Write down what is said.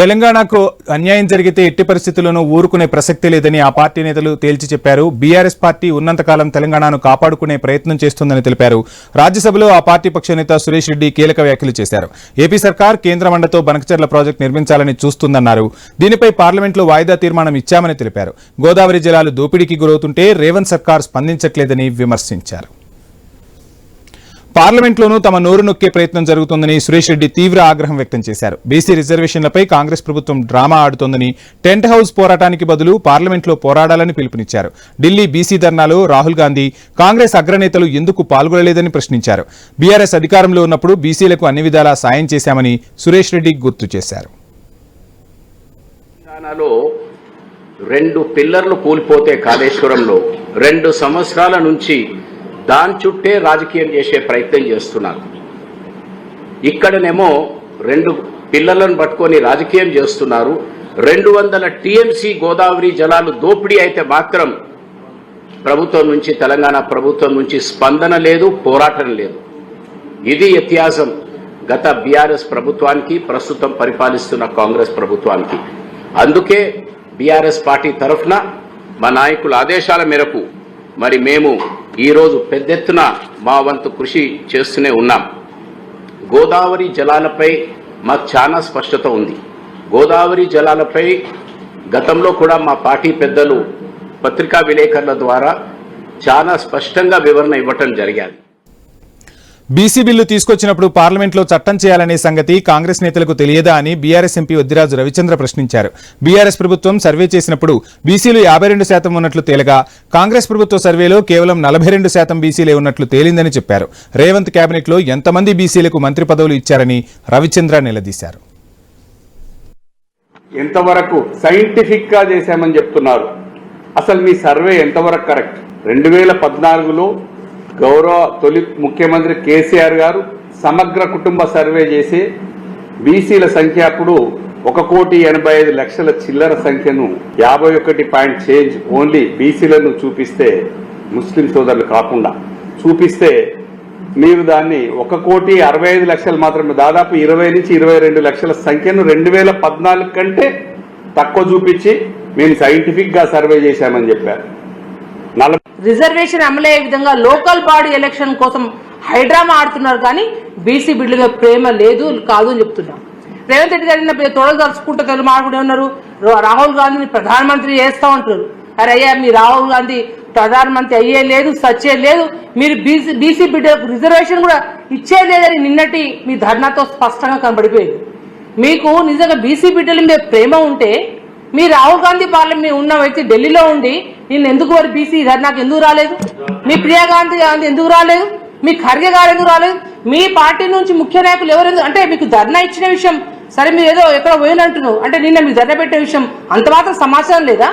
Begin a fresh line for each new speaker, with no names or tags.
తెలంగాణకు అన్యాయం జరిగితే ఎట్టి పరిస్థితుల్లోనూ ఊరుకునే ప్రసక్తి లేదని ఆ పార్టీ నేతలు తేల్చి చెప్పారు. బీఆర్ఎస్ పార్టీ ఉన్నంతకాలం తెలంగాణను కాపాడుకునే ప్రయత్నం చేస్తుందని తెలిపారు. రాజ్యసభలో ఆ పార్టీ పక్ష నేత సురేష్ రెడ్డి కీలక వ్యాఖ్యలు చేశారు. ఏపీ సర్కార్ కేంద్ర మండతో బనకచర్ల ప్రాజెక్టు నిర్మించాలని చూస్తుందన్నారు. దీనిపై పార్లమెంట్లో వాయిదా తీర్మానం ఇచ్చామని తెలిపారు. గోదావరి జలాలు దోపిడీకి గురవుతుంటే రేవంత్ సర్కార్ స్పందించట్లేదని విమర్శించారు. పార్లమెంట్లోనూ తమ నోరు నొక్కే ప్రయత్నం జరుగుతోందని సురేష్ రెడ్డి తీవ్ర ఆగ్రహం వ్యక్తం చేశారు. బీసీ రిజర్వేషన్లపై కాంగ్రెస్ ప్రభుత్వం డ్రామా ఆడుతోందని టెంట్ హౌస్ పోరాటానికి బదులు పార్లమెంట్లో పోరాడాలని పిలుపునిచ్చారు. ఢిల్లీ బీసీ ధర్నాలో రాహుల్ గాంధీ కాంగ్రెస్ అగ్రనేతలు ఎందుకు పాల్గొనలేదని ప్రశ్నించారు. బీఆర్ఎస్ అధికారంలో ఉన్నప్పుడు బీసీలకు అన్ని విధాలా సాయం చేశామని సురేష్ రెడ్డి గుర్తు చేశారు.
రెండు పిల్లర్లు కూలిపోతే కాళేశ్వరంలో రెండు సంవత్సరాల నుంచి దాని చుట్టే రాజకీయం చేసే ప్రయత్నం చేస్తున్నారు. ఇక్కడనేమో రెండు పిల్లలను పట్టుకొని రాజకీయం చేస్తున్నారు. రెండు వందల టీఎంసీ గోదావరి జలాలు దోపిడీ అయితే మాత్రం ప్రభుత్వం నుంచి తెలంగాణ ప్రభుత్వం నుంచి స్పందన లేదు పోరాటం లేదు. ఇది వ్యత్యాసం. గత బీఆర్ఎస్ ప్రభుత్వానికి ప్రస్తుతం పరిపాలిస్తున్న కాంగ్రెస్ ప్రభుత్వానికి. అందుకే బీఆర్ఎస్ పార్టీ తరఫున మా నాయకుల ఆదేశాల మేరకు మరి మేము ఈరోజు పెద్ద ఎత్తున మా వంతు కృషి చేస్తూనే ఉన్నాం. గోదావరి జలాలపై మాకు చాలా స్పష్టత ఉంది. గోదావరి జలాలపై గతంలో కూడా మా పార్టీ పెద్దలు పత్రికా విలేకరుల ద్వారా చాలా స్పష్టంగా వివరణ ఇవ్వటం జరిగాది
బీసీ బిల్లు తీసుకొచ్చినప్పుడు పార్లమెంట్లో చట్టం చేయాలనే సంగతి కాంగ్రెస్ నేతలకు తెలియదా అని బీఆర్ఎస్ ఎంపీ వద్దిరాజు రవిచంద్ర ప్రశ్నించారు. బీఆర్ఎస్ ప్రభుత్వం సర్వే చేసినప్పుడు బీసీలు యాభై రెండు శాతం ఉన్నట్లు తేలగా కాంగ్రెస్ ప్రభుత్వ సర్వేలో కేవలం నలభై రెండు శాతం బీసీలే ఉన్నట్లు తేలిందని చెప్పారు. రేవంత్ కేబినెట్లో ఎంతమంది బీసీలకు మంత్రి పదవులు ఇచ్చారని రవిచంద్ర నిలదీశారు.
ఎంతవరకు సైంటిఫిక్గా చేశామని చెప్తున్నారు. అసలు మీ సర్వే ఎంతవరకు కరెక్ట్? రెండు వేల పద్నాలుగులో గౌరవ తొలి ముఖ్యమంత్రి కేసీఆర్ గారు సమగ్ర కుటుంబ సర్వే చేసి బీసీల సంఖ్య అప్పుడు ఒక కోటి ఎనభై ఐదు లక్షల చిల్లర సంఖ్యను యాభై ఒకటి పాయింట్ చేంజ్ ఓన్లీ బీసీలను చూపిస్తే ముస్లిం సోదరులు కాకుండా చూపిస్తే మీరు దాన్ని ఒక కోటి అరవై ఐదు లక్షలు మాత్రమే దాదాపు ఇరవై నుంచి ఇరవై రెండు లక్షల సంఖ్యను రెండు వేల పద్నాలుగు కంటే తక్కువ చూపించి మేము సైంటిఫిక్గా సర్వే చేశామని చెప్పారు.
రిజర్వేషన్ అమలయ్యే విధంగా లోకల్ బాడీ ఎలక్షన్ కోసం హైడ్రామా ఆడుతున్నారు కానీ బీసీ బిడ్డల ప్రేమ లేదు కాదు అని చెప్తున్నాం రేవంత్ రెడ్డి గారిని నిన్న తలుచుకుంటూ తెలుగు మాట్లాడే ఉన్నారు. రాహుల్ గాంధీని ప్రధానమంత్రి చేస్తా ఉంటారు అరే అయ్యా మీ రాహుల్ గాంధీ ప్రధానమంత్రి అయ్యే లేదు సచ్చే లేదు. మీరు బీసీ బీసీ బిడ్డలకు రిజర్వేషన్ కూడా ఇచ్చే లేదని నిన్నటి మీ ధర్నాతో స్పష్టంగా కనబడిపోయింది. మీకు నిజంగా బీసీ బిడ్డల మీద ప్రేమ ఉంటే మీ రాహుల్ గాంధీ పార్లమెంట్ ఉన్న వ్యక్తి ఢిల్లీలో ఉండి నేను ఎందుకు వారు బీసీ? ధర్నాకు ఎందుకు రాలేదు? మీ ప్రియాగాంధీ గాంధీ ఎందుకు రాలేదు? మీ ఖర్గే గారు ఎందుకు రాలేదు? మీ పార్టీ నుంచి ముఖ్య నాయకులు ఎవరు అంటే మీకు ధర్నా ఇచ్చిన విషయం సరే మీరు ఏదో ఎక్కడ పోయినట్టున్నావు అంటే నిన్న మీకు ధర్నా పెట్టే విషయం అంత మాత్రం సమాచారం లేదా?